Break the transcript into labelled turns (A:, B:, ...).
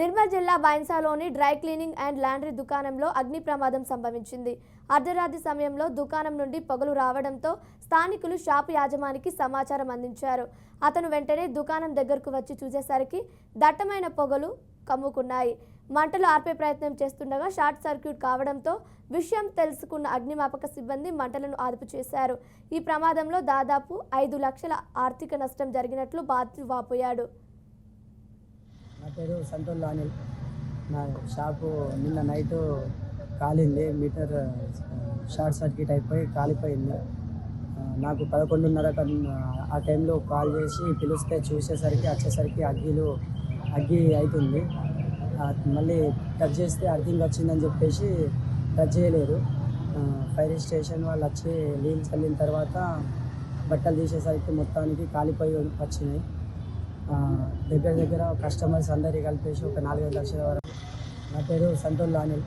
A: నిర్మల్ జిల్లా బైన్సాలోని dry cleaning and laundry దుకాణంలో అగ్ని ప్రమాదం సంభవించింది. అర్ధరాత్రి సమయంలో దుకాణం నుండి పొగలు రావడంతో స్థానికులు షాపు యాజమానికి సమాచారం అందించారు. అతను వెంటనే దుకాణం దగ్గరకు వచ్చి చూసేసరికి దట్టమైన పొగలు కమ్ముకున్నాయి. మంటలు ఆర్పే ప్రయత్నం చేస్తుండగా షార్ట్ సర్క్యూట్ కావడంతో విషయం తెలుసుకున్న అగ్నిమాపక సిబ్బంది మంటలను అదుపు చేశారు. ఈ ప్రమాదంలో దాదాపు ఐదు లక్షల ఆర్థిక నష్టం జరిగినట్లు బాధితుడు వాపోయాడు.
B: నా పేరు సంతోల్ అనిల్ నా షాపు నిన్న నైట్ కాలింది మీటర్ షార్ట్ సర్క్యూట్ అయిపోయి కాలిపోయింది. నాకు పదకొండున్నర ఆ టైంలో కాల్ చేసి పిలిస్తే చూసేసరికి వచ్చేసరికి అగ్గిలు అగ్గి అవుతుంది మళ్ళీ టచ్ చేస్తే అర్థింగ్ వచ్చిందని చెప్పేసి టచ్ చేయలేదు. ఫైర్ స్టేషన్ వాళ్ళు వచ్చి నీళ్ళు చల్లిన తర్వాత బట్టలు తీసేసరికి మొత్తానికి కాలిపోయి వచ్చినాయి. దగ్గర దగ్గర కస్టమర్స్ అందరికీ కలిపేసి ఒక నాలుగైదు లక్షల వరకు. నా పేరు సంతోల్ అనిల్